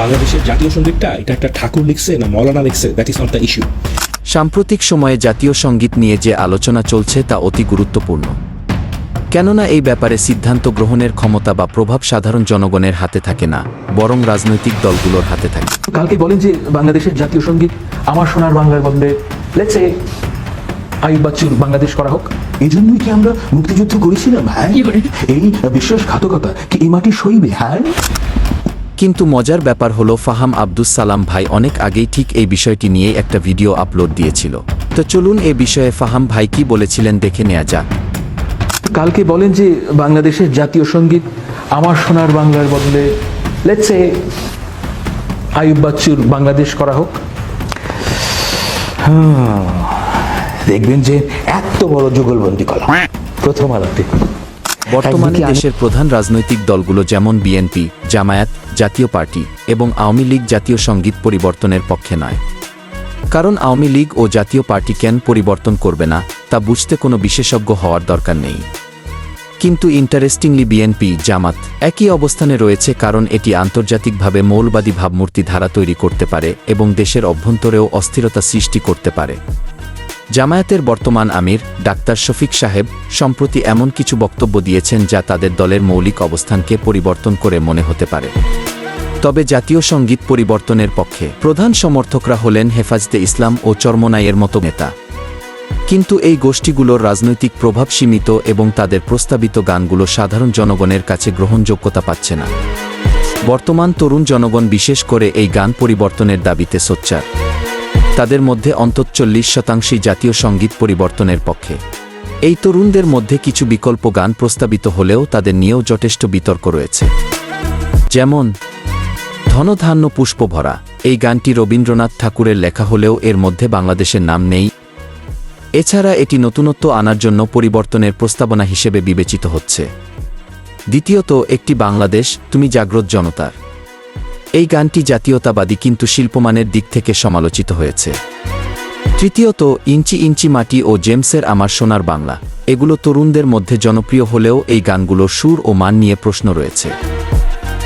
বাংলাদেশের জাতীয় সঙ্গীতটা এটা একটা ঠাকুর লিখছে না মৌলানা লিখছে? That is not the issue সাম্প্রতিক সময়ে জাতীয় সংগীত নিয়ে যে আলোচনা চলছে তা অতি গুরুত্বপূর্ণ। কেননা এই ব্যাপারে সিদ্ধান্ত গ্রহণের ক্ষমতা বা প্রভাব সাধারণ জনগণের হাতে থাকে না বরং রাজনৈতিক দলগুলোর হাতে থাকে। কালকে বলেন যে বাংলাদেশের জাতীয় সংগীত আমার সোনার বাংলার বদলে লেটসে বাচ্চুর বাংলাদেশ করা হোক। এই জন্যই কি আমরা মুক্তিযুদ্ধ করেছিলাম হ্যাঁ? এই বিশ্বাসঘাতকতা কি এই মাটি সইবে হ্যাঁ? কিন্তু মজার ব্যাপার হলো ফাহাম আব্দুস সালাম ভাই অনেক আগেই ঠিক এই বিষয়টি নিয়ে একটা ভিডিও আপলোড দিয়েছিল। তো চলুন এ বিষয়ে ফাহাম ভাই কি বলেছিলেন দেখে নেওয়া যাক। কালকে বলেন যে বাংলাদেশের জাতীয় সংগীত আমার সোনার বাংলার বদলে লেটসে আয়ুব বাচ্চুর বাংলাদেশ করা হোক। দেখবেন যে এত বড় যুগলবন্দি কলা। প্রথম আলোতে। বর্তমানে দেশের প্রধান রাজনৈতিক দলগুলো যেমন বিএনপি জামায়াত জাতীয় পার্টি এবং আওয়ামী লীগ জাতীয় সংগীত পরিবর্তনের পক্ষে নয়। কারণ আওয়ামী লীগ ও জাতীয় পার্টি কেন পরিবর্তন করবে না তা বুঝতে কোনো বিশেষজ্ঞ হওয়ার দরকার নেই। কিন্তু ইন্টারেস্টিংলি বিএনপি জামাত একই অবস্থানে রয়েছে কারণ এটি আন্তর্জাতিকভাবে মৌলবাদী ভাবমূর্তি ধারা তৈরি করতে পারে এবং দেশের অভ্যন্তরেও অস্থিরতা সৃষ্টি করতে পারে। জামায়াতের বর্তমান আমির, ডাক্তার শফিক সাহেব, সম্প্রতি এমন কিছু বক্তব্য দিয়েছেন যা তাদের দলের মৌলিক অবস্থানকে পরিবর্তন করে মনে হতে পারে। তবে জাতীয় সংগীত পরিবর্তনের পক্ষে প্রধান সমর্থকরা হলেন হেফাজতে ইসলাম ও চরমনাইয়ের মতো নেতা। কিন্তু এই গোষ্ঠীগুলোর রাজনৈতিক প্রভাব সীমিত এবং তাদের প্রস্তাবিত গানগুলো সাধারণ জনগণের কাছে গ্রহণযোগ্যতা পাচ্ছে না। বর্তমান তরুণ জনগণ বিশেষ করে এই গান পরিবর্তনের দাবিতে সোচ্চার। তাদের মধ্যে অন্তত চল্লিশ শতাংশই জাতীয় সংগীত পরিবর্তনের পক্ষে। এই তরুণদের মধ্যে কিছু বিকল্প গান প্রস্তাবিত হলেও তাদের নিয়েও যথেষ্ট বিতর্ক রয়েছে। যেমন, ধনধান্য পুষ্প ভরা এই গানটি রবীন্দ্রনাথ ঠাকুরের লেখা হলেও এর মধ্যে বাংলাদেশের নাম নেই। এছাড়া এটি নতুনত্ব আনার জন্য পরিবর্তনের প্রস্তাবনা হিসেবে বিবেচিত হচ্ছে। দ্বিতীয়ত, একটি বাংলাদেশ, তুমি জাগ্রত জনতার। এই গানটি জাতীয়তাবাদী কিন্তু শিল্পমানের দিক থেকে সমালোচিত হয়েছে। তৃতীয়ত, ইঞ্চি ইঞ্চি মাটি ও জেমসের আমার সোনার বাংলা। এগুলো তরুণদের মধ্যে জনপ্রিয় হলেও এই গানগুলোর সুর ও মান নিয়ে প্রশ্ন রয়েছে।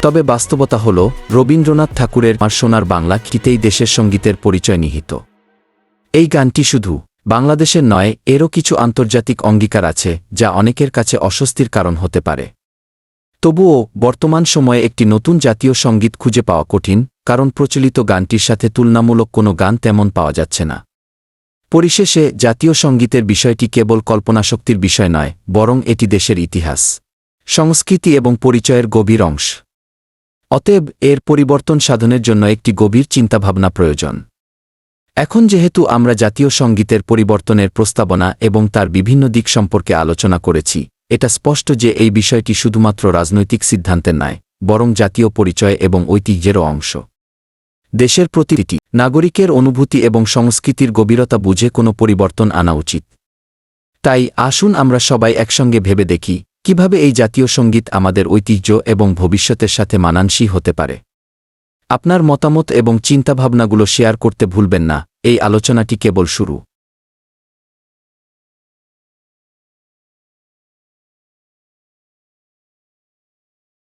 তবে বাস্তবতা হল, রবীন্দ্রনাথ ঠাকুরের আমার সোনার বাংলা কিতেই দেশের সঙ্গীতের পরিচয় নিহিত। এই গানটি শুধু বাংলাদেশের নয়, এরও কিছু আন্তর্জাতিক অঙ্গীকার আছে, যা অনেকের কাছে অস্বস্তির কারণ হতে পারে। তবুও, বর্তমান সময়ে একটি নতুন জাতীয় সংগীত খুঁজে পাওয়া কঠিন, কারণ প্রচলিত গানটির সাথে তুলনামূলক কোনো গান তেমন পাওয়া যাচ্ছে না। পরিশেষে, জাতীয় সঙ্গীতের বিষয়টি কেবল কল্পনাশক্তির বিষয় নয়, বরং এটি দেশের ইতিহাস, সংস্কৃতি এবং পরিচয়ের গভীর অংশ। অতএব, এর পরিবর্তন সাধনের জন্য একটি গভীর চিন্তাভাবনা প্রয়োজন। এখন যেহেতু আমরা জাতীয় সঙ্গীতের পরিবর্তনের প্রস্তাবনা এবং তার বিভিন্ন দিক সম্পর্কে আলোচনা করেছি এটা স্পষ্ট যে এই বিষয়টি শুধুমাত্র রাজনৈতিক সিদ্ধান্তের নয়, বরং জাতীয় পরিচয় এবং ঐতিহ্যেরও অংশ। দেশের প্রতিটি নাগরিকের অনুভূতি এবং সংস্কৃতির গভীরতা বুঝে কোনো পরিবর্তন আনা উচিত। তাই আসুন আমরা সবাই একসঙ্গে ভেবে দেখি, কীভাবে এই জাতীয় সংগীত আমাদের ঐতিহ্য এবং ভবিষ্যতের সাথে মানানসী হতে পারে। আপনার মতামত এবং চিন্তাভাবনাগুলো শেয়ার করতে ভুলবেন না, এই আলোচনাটি কেবল শুরু।